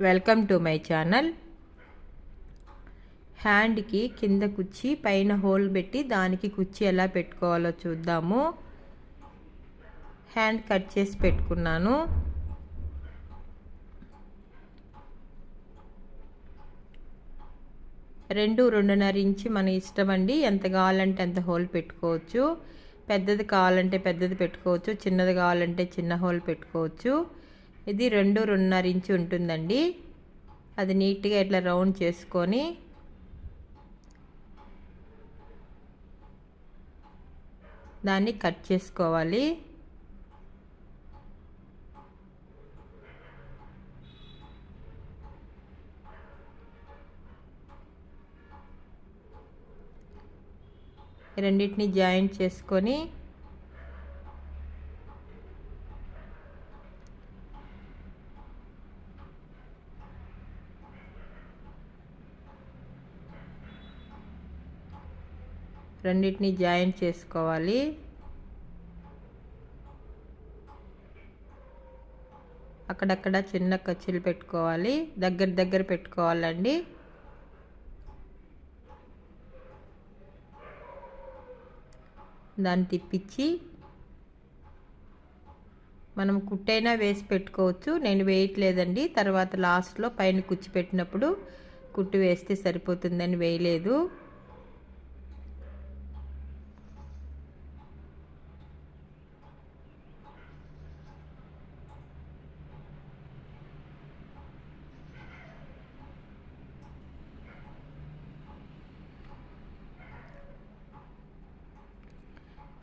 Welcome to my channel హ్యాండ్కి కింద కుచ్చి పైన హోల్ పెట్టి దానికి కుచ్చి ఎలా పెట్టుకోవాలో చూద్దాము. హ్యాండ్ కట్ చేసి పెట్టుకున్నాను. రెండు రెండున్నర ఇంచి మన ఇష్టం అండి. ఎంత కావాలంటే అంత హోల్ పెట్టుకోవచ్చు. పెద్దది కావాలంటే పెద్దది పెట్టుకోవచ్చు. చిన్నది కావాలంటే చిన్న హోల్ పెట్టుకోవచ్చు. ఇది రెండు రెండున్నర ఇంచు ఉంటుందండి. అది నీట్గా ఇట్లా రౌండ్ చేసుకొని దాన్ని కట్ చేసుకోవాలి. రెండింటిని జాయింట్ చేసుకొని రెండింటిని జాయిన్ చేసుకోవాలి. అక్కడక్కడ చిన్న ఖర్చులు పెట్టుకోవాలి. దగ్గర దగ్గర పెట్టుకోవాలండి. దాన్ని తిప్పించి మనం కుట్టైనా వేసి పెట్టుకోవచ్చు. నేను వేయట్లేదండి. తర్వాత లాస్ట్లో పైన కుచ్చి పెట్టినప్పుడు కుట్టు వేస్తే సరిపోతుందని వేయలేదు.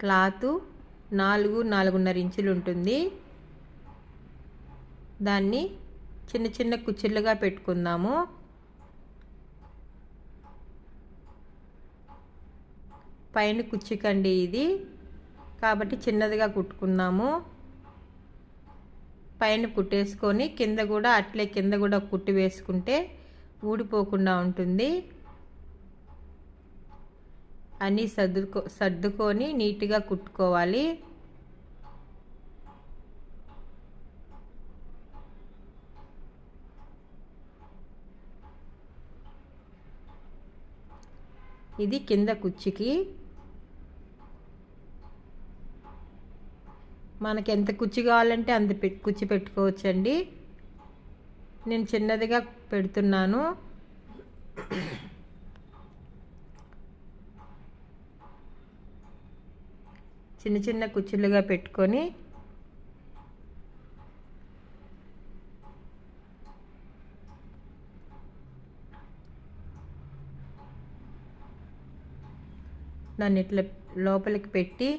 క్లాత్ నాలుగు నాలుగున్నర ఇంచులు ఉంటుంది. దాన్ని చిన్న చిన్న కుచ్చిళ్ళుగా పెట్టుకుందాము. పైన కుచ్చికండి ఇది. కాబట్టి చిన్నదిగా కుట్టుకుందాము. పైన కుట్టేసుకొని కింద కూడా అట్లే కింద కూడా కుట్టి వేసుకుంటే ఊడిపోకుండా ఉంటుంది. అన్నీ సర్దుకో సర్దుకొని నీట్గా కుట్టుకోవాలి. ఇది కింద కుచ్చికి మనకి ఎంత కుచ్చి కావాలంటే అంత కుచ్చి పెట్టుకోవచ్చండి. నేను చిన్నదిగా పెడుతున్నాను. చిన్న చిన్న కుచ్చులుగా పెట్టుకొని దాన్ని ఇట్లా లోపలికి పెట్టి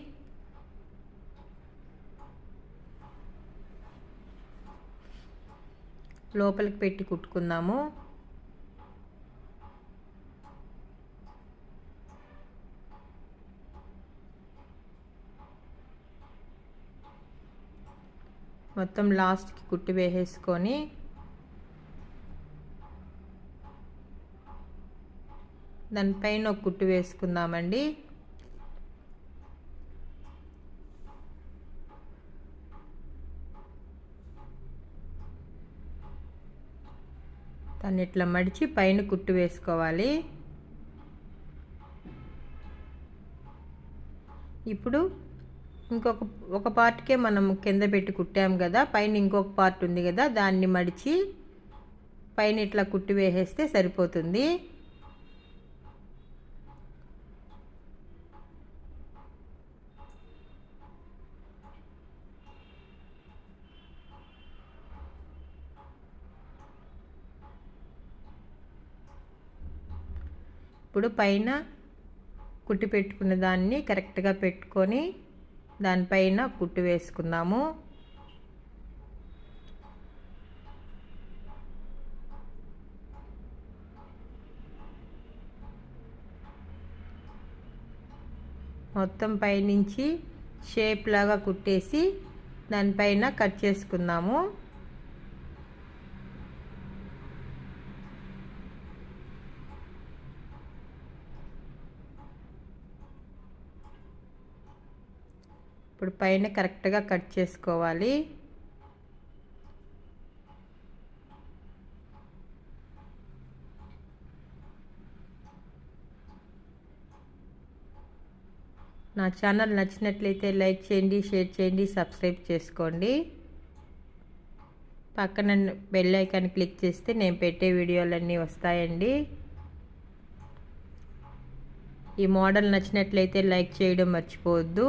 లోపలికి పెట్టి కుట్టుకుందాము. మొత్తం లాస్ట్కి కుట్టి వేసేసుకొని దానిపైన ఒక కుట్టు వేసుకుందామండి. దాన్ని ఇట్లా మడిచి పైన కుట్టు వేసుకోవాలి. ఇప్పుడు ఇంకొక ఒక పార్ట్కే మనం కింద పెట్టి కుట్టాం కదా పైన ఇంకొక పార్ట్ ఉంది కదా దాన్ని మడిచి పైన ఇట్లా కుట్టి వేసేస్తే సరిపోతుంది. ఇప్పుడు పైన కుట్టి పెట్టుకున్న దాన్ని కరెక్ట్గా పెట్టుకొని దానిపైన కుట్టు వేసుకుందాము. మొత్తం పైనుంచి షేప్ లాగా కుట్టేసి దానిపైన కట్ చేసుకుందాము. ఇప్పుడు పైన కరెక్ట్గా కట్ చేసుకోవాలి. నా ఛానల్ నచ్చినట్లయితే లైక్ చేయండి షేర్ చేయండి సబ్స్క్రైబ్ చేసుకోండి. పక్కన బెల్ ఐకాన్ క్లిక్ చేస్తే నేను పెట్టే వీడియోలన్నీ వస్తాయండి. ఈ మోడల్ నచ్చినట్లయితే లైక్ చేయడం మర్చిపోవద్దు.